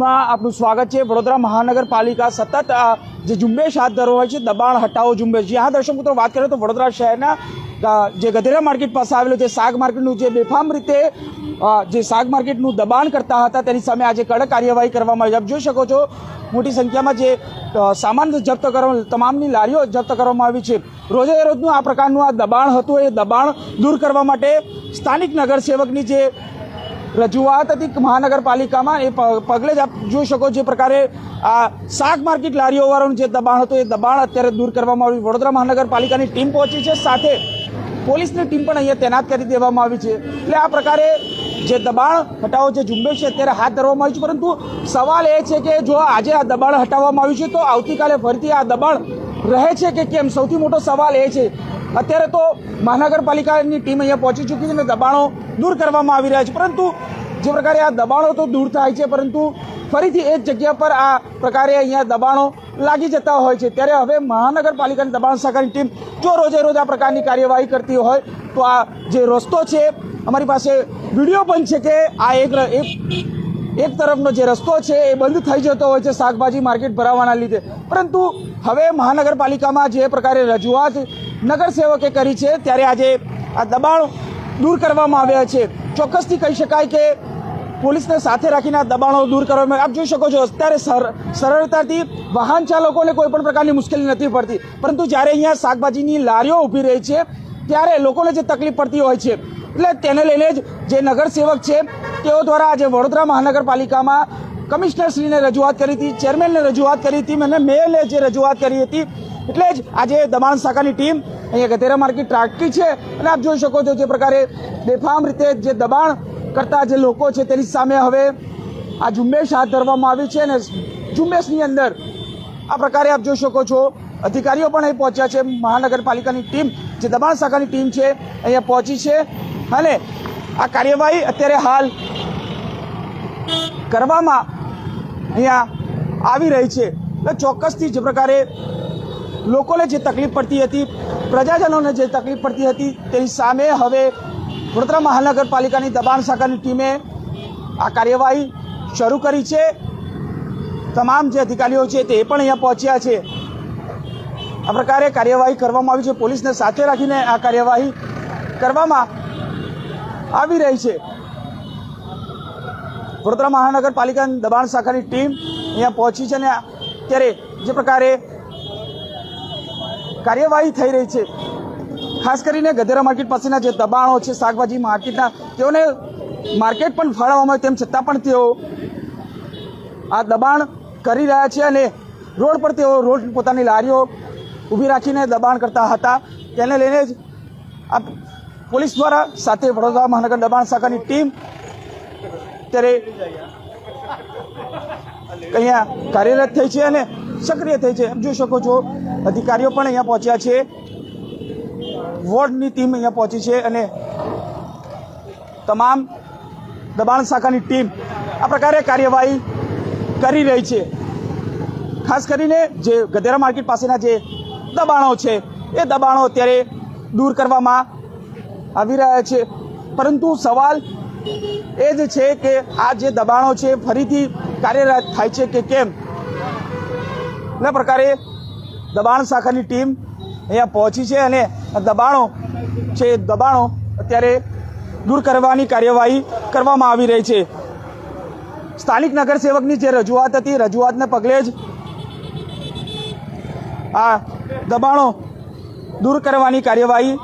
માં આપનું સ્વાગત છે. વડોદરા મહાનગરપાલિકા સતત જે ઝુંબેશ હાથ ધરો હોય છે, દબાણ હટાવો ઝુંબેશ. જ્યાં દર્શક મિત્રો, વાત કરીએ તો વડોદરા શહેરના જે ગધેરા માર્કેટ પાસે આવેલું છે શાક માર્કેટનું જે બેફામ રીતે જે શાક માર્કેટનું દબાણ કરતા હતા, તેની સામે આજે કડક કાર્યવાહી કરવામાં આવી. જોઈ શકો છો, મોટી સંખ્યામાં જે સામાન જપ્ત કરવા, તમામની લારીઓ જપ્ત કરવામાં આવી છે. રોજે રોજનું આ પ્રકારનું આ દબાણ હતું. એ દબાણ દૂર કરવા માટે સ્થાનિક નગરસેવકની જે રજૂઆત હતી મહાનગરપાલિકામાં એ પગલે જ આપ જોઈ શકો જે પ્રકારે આ શાક માર્કેટ લારીઓવાળાનું જે દબાણ હતું, એ દબાણ અત્યારે દૂર કરવામાં આવ્યું. વડોદરા મહાનગરપાલિકાની ટીમ પહોંચી છે. સાથે પોલીસની ટીમ પણ અહીંયા તૈનાત કરી દેવામાં આવી છે. એટલે આ પ્રકારે જે દબાણ હટાવો જે ઝુંબેશ છે, અત્યારે હાથ ધરવામાં આવ્યું છે. પરંતુ સવાલ એ છે કે જો આજે આ દબાણ હટાવવામાં આવ્યું છે, તો આવતીકાલે ફરીથી આ દબાણ રહે છે કે કેમ? સૌથી મોટો સવાલ એ છે અત્યારે તો મહાનગરપાલિકાની ટીમ અહીંયા પહોંચી ચૂકી છે અને દબાણો દૂર કરવામાં આવી રહ્યા છે. પરંતુ જે પ્રકારે આ દબાણો તો દૂર થાય છે, પરંતુ ફરીથી એ જ જગ્યા પર આ પ્રકારે અહીંયા દબાણો લાગી જતા હોય છે. ત્યારે હવે મહાનગરપાલિકાની દબાણ શાખાની ટીમ જો રોજે રોજ આ પ્રકારની કાર્યવાહી કરતી હોય, તો આ જે રસ્તો છે, અમારી પાસે વીડિયો પણ છે કે આ એક એક તરફનો જે રસ્તો છે એ બંધ થઈ જતો હોય છે શાકભાજી માર્કેટ ભરાવાના લીધે. પરંતુ હવે મહાનગરપાલિકામાં જે પ્રકારે રજૂઆત નગરસેવકે કરી છે. ત્યારે આજે આ દબાણ દૂર કરવામાં આવ્યા છે. ચોક્કસથી કહી શકાય કે પોલીસને સાથે રાખીને આ દબાણો દૂર કરવામાં આપ જોઈ શકો છો, અત્યારે સર- સરળતાથી વાહન ચાલકોને કોઈ પણ પ્રકારની મુશ્કેલી નથી પડતી. પરંતુ જ્યારે અહીંયા શાકભાજીની લારીઓ ઊભી રહી છે, ત્યારે લોકોને જે તકલીફ પડતી હોય છે, એટલે તેને લઈને જ જે નગરસેવક છે, તેઓ દ્વારા આજે વડોદરા મહાનગરપાલિકામાં કમિશનરશ્રીને રજૂઆત કરી હતી, ચેરમેનને રજૂઆત કરી હતી, અને મેયરને જે રજૂઆત કરી હતી એટલે જ આજે દબાણ શાખાની ટીમ અહીંયા ગધેરા માર્કેટ રાખી છે અને આપ જોઈ શકો છો જે પ્રકારે બેફામ રીતે જે દબાણ કરતા જે લોકો છે તેની સામે હવે આ ઝુંબેશ હાથ ધરવામાં આવી છે અને ઝુંબેશની અંદર આ પ્રકારે આપ જોઈ શકો છો અધિકારીઓ પણ અહીં પહોંચ્યા છે. મહાનગરપાલિકાની ટીમ, જે દબાણ શાખાની ટીમ છે, અહીંયા પહોંચી છે અને આ કાર્યવાહી અત્યારે હાલ કરવામાં અહીંયા આવી રહી છે. એટલે ચોક્કસથી જે પ્રકારે લોકોને જે તકલીફ પડતી હતી, પ્રજાજનોને જે તકલીફ પડતી હતી, તેની સામે હવે વડોદરા મહાનગરપાલિકાની દબાણ શાખાની ટીમે આ કાર્યવાહી શરૂ કરી છે. તમામ જે અધિકારીઓ છે તે પણ અહીંયા પહોંચ્યા છે. આ પ્રકારે કાર્યવાહી કરવામાં આવી છે. પોલીસને સાથે રાખીને આ કાર્યવાહી કરવામાં આવી રહી છે. વડોદરા મહાનગરપાલિકાની દબાણ શાખાની ટીમ અહીંયા પહોંચી છે અને અત્યારે જે પ્રકારે કાર્યવાહી થઈ રહી છે. ખાસ કરીને ગધેરા માર્કેટ પાસેના જે દબાણો છે, શાકભાજી માર્કેટના, તેઓને માર્કેટ પણ ફાળવવામાં આવે તેમ છતાં પણ તેઓ આ દબાણ કરી રહ્યા છે અને રોડ પર તેઓ રોડ પોતાની લારીઓ ઊભી રાખીને દબાણ કરતા હતા. તેને લઈને જ આ પોલીસ દ્વારા સાથે વડોદરા મહાનગર દબાણ શાખાની ટીમ અત્યારે અહીંયા કાર્યરત થઈ છે અને સક્રિય થઈ છે. આપ જોઈ શકો છો, અધિકારીઓ પણ અહીંયા પહોંચ્યા છે. વોર્ડની ટીમ અહીંયા પહોંચી છે અને તમામ દબાણ શાખાની ટીમ આ પ્રકારે કાર્યવાહી કરી રહી છે. ખાસ કરીને જે ગધેરા માર્કેટ પાસેના જે દબાણો છે, એ દબાણો અત્યારે દૂર કરવામાં આવી રહ્યા છે. પરંતુ સવાલ એ જ છે કે આ જે દબાણો છે, ફરીથી કાર્યરત થાય છે કે કેમ? એ પ્રકારે દબાણ શાખાની ટીમ અહીંયા પહોંચી છે અને દબાણો છે, દબાણો અત્યારે દૂર કરવાની કાર્યવાહી કરવામાં આવી રહી છે. સ્થાનિક નગરસેવકની જે રજૂઆત હતી, રજૂઆતને પગલે જ આ દબાણો દૂર કરવાની કાર્યવાહી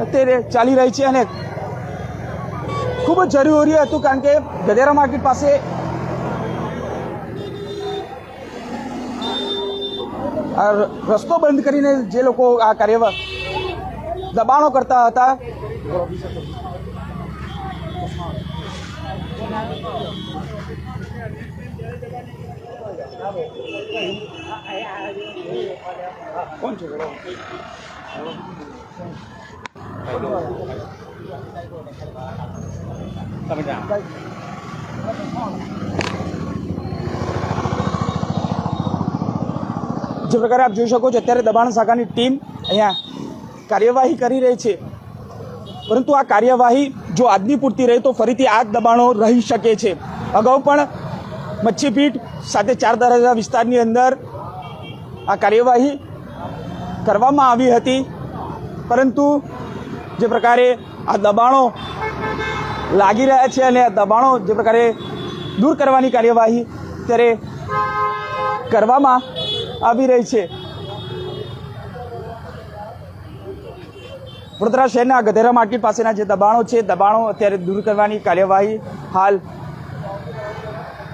અત્યારે ચાલી રહી છે અને ખૂબ જ જરૂરી હતું કારણ કે ગધેરા માર્કેટ પાસે રસ્તો બંધ કરીને જે લોકો આ કાર્ય દબાણો કરતા હતા કોણ છે જે પ્રકારે આપ જોઈ શકો છો, અત્યારે દબાણ શાખાની ટીમ અહીંયા કાર્યવાહી કરી રહી છે. પરંતુ આ કાર્યવાહી જો આજની પૂરતી રહે તો ફરીથી આ દબાણો રહી શકે છે. અગાઉ પણ મચ્છીપીઠ સાથે ચાર દરવાજા વિસ્તારની અંદર આ કાર્યવાહી કરવામાં આવી હતી. પરંતુ જે પ્રકારે આ દબાણો લાગી રહ્યા છે અને આ દબાણો જે પ્રકારે દૂર કરવાની કાર્યવાહી ત્યારે કરવામાં આવી રહી છે. વડોદરા શહેરના ગધેરા માર્કેટ પાસેના જે દબાણો છે, દબાણો અત્યારે દૂર કરવાની કાર્યવાહી હાલ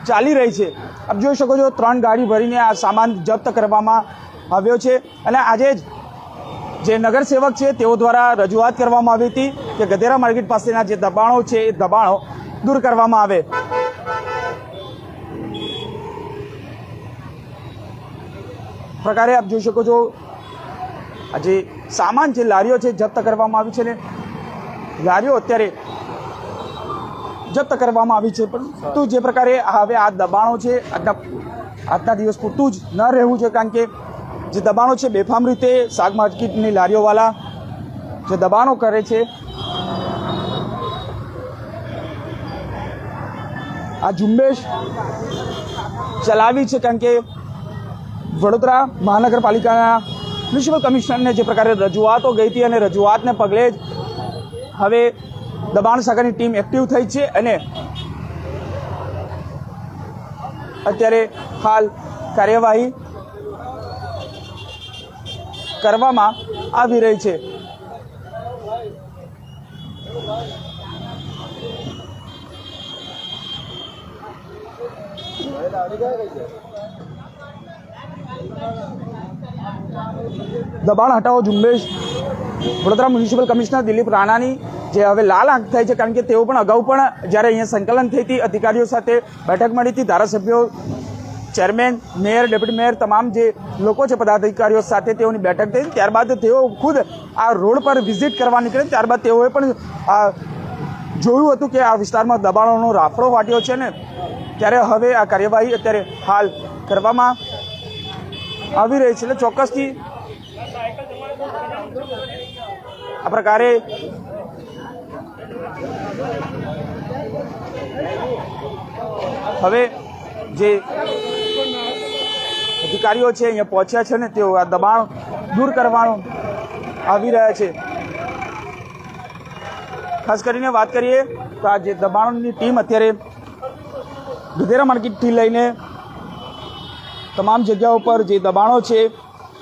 ચાલી રહી છે. આપ જોઈ શકો છો, ત્રણ ગાડી ભરીને આ સામાન જપ્ત કરવામાં આવ્યો છે અને આજે જ જે નગરસેવક છે, તેઓ દ્વારા રજૂઆત કરવામાં આવી હતી કે ગધેરા માર્કેટ પાસેના જે દબાણો છે, એ દબાણો દૂર કરવામાં આવે. પ્રકારે આપ જોઈ શકો છો, આ જે સામાન જે લારીઓ છે, જપ્ત કરવામાં આવી છે ને, લારીઓ અત્યારે જપ્ત કરવામાં આવી છે, પરંતુ જે પ્રકારે હવે આ દબાણો છે, આજના આજના દિવસ પૂરતું જ ન રહેવું છે કારણ કે જે દબાણો છે, બેફામ રીતે શાક માર્કેટની લારીઓવાળા જે દબાણો કરે છે, આ ઝુંબેશ ચલાવી છે, કારણ કે વડોદરા મહાનગરપાલિકાના મ્યુનિસિપલ કમિશનરને જે પ્રકારે રજૂઆતો ગઈ હતી અને રજૂઆતને પગલે જ હવે દબાણ શાખાની ટીમ એક્ટિવ થઈ છે અને અત્યારે હાલ કાર્યવાહી કરવામાં આવી રહી છે. દબાણ હટાવો ઝુંબેશ. વડોદરા મ્યુનિસિપલ કમિશનર દિલીપ રાણાની જે હવે લાલ આંખ થાય છે કારણ કે તેઓ પણ અગાઉ પણ જ્યારે અહીંયા સંકલન થઈ હતી, અધિકારીઓ સાથે બેઠક મળી હતી, ધારાસભ્યો, ચેરમેન, મેયર, ડેપ્યુટી મેયર તમામ જે લોકો છે, પદાધિકારીઓ સાથે તેઓની બેઠક થઈ. ત્યારબાદ તેઓ ખુદ આ રોડ પર વિઝિટ કરવા નીકળે. ત્યારબાદ તેઓએ પણ જોયું હતું કે આ વિસ્તારમાં દબાણોનો રાફડો વાટ્યો છે ને ત્યારે હવે આ કાર્યવાહી અત્યારે હાલ કરવામાં આવી રહી છે. એટલે ચોક્કસથી આ પ્રકારે હવે જે અધિકારીઓ છે, અહીંયા પહોંચ્યા છે ને, તેઓ આ દબાણ દૂર કરવાનું આવી રહ્યા છે. ખાસ કરીને વાત કરીએ તો આ જે દબાણની ટીમ અત્યારે ગધેરા માર્કેટથી લઈને તમામ જગ્યાઓ પર જે દબાણો છે,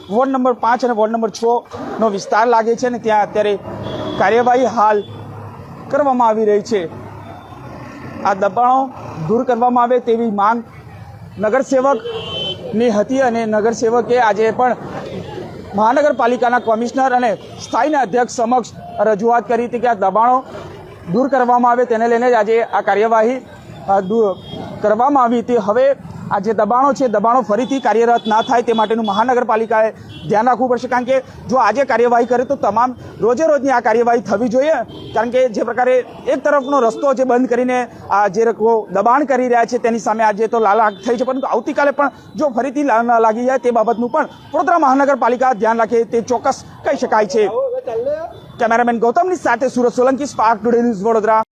વોર્ડ નંબર પાંચ અને વોર્ડ નંબર છનો વિસ્તાર લાગે છે ને ત્યાં અત્યારે કાર્યવાહી હાલ કરવામાં આવી રહી છે. આ દબાણો દૂર કરવામાં આવે તેવી માંગ નગરસેવકની હતી અને નગરસેવકે આજે પણ મહાનગરપાલિકાના કમિશનર અને સ્થાયીના અધ્યક્ષ સમક્ષ રજૂઆત કરી હતી કે આ દબાણો દૂર કરવામાં આવે તેને લઈને જ આજે આ કાર્યવાહી કરવામાં આવી હતી હવે આ જે દબાણો છે દબાણો ફરીથી કાર્યરત ના થાય તે માટેનું મહાનગરપાલિકાએ ધ્યાન રાખવું પડશે. કારણ કે જો આજે કાર્યવાહી કરે તો તમામ રોજે રોજની આ કાર્યવાહી થવી જોઈએ. કારણ કે જે પ્રકારે એક તરફનો રસ્તો જે બંધ કરીને આ જે લોકો દબાણ કરી રહ્યા છે તેની સામે આજે તો લાલાક થઈ છે. પરંતુ આવતીકાલે પણ જો ફરીથી ન લાગી જાય તે બાબતનું પણ વડોદરા મહાનગરપાલિકા ધ્યાન રાખે તે ચોક્કસ કહી શકાય છે. કેમેરામેન ગૌતમની સાથે Surat Solanki spark today news Vadodara.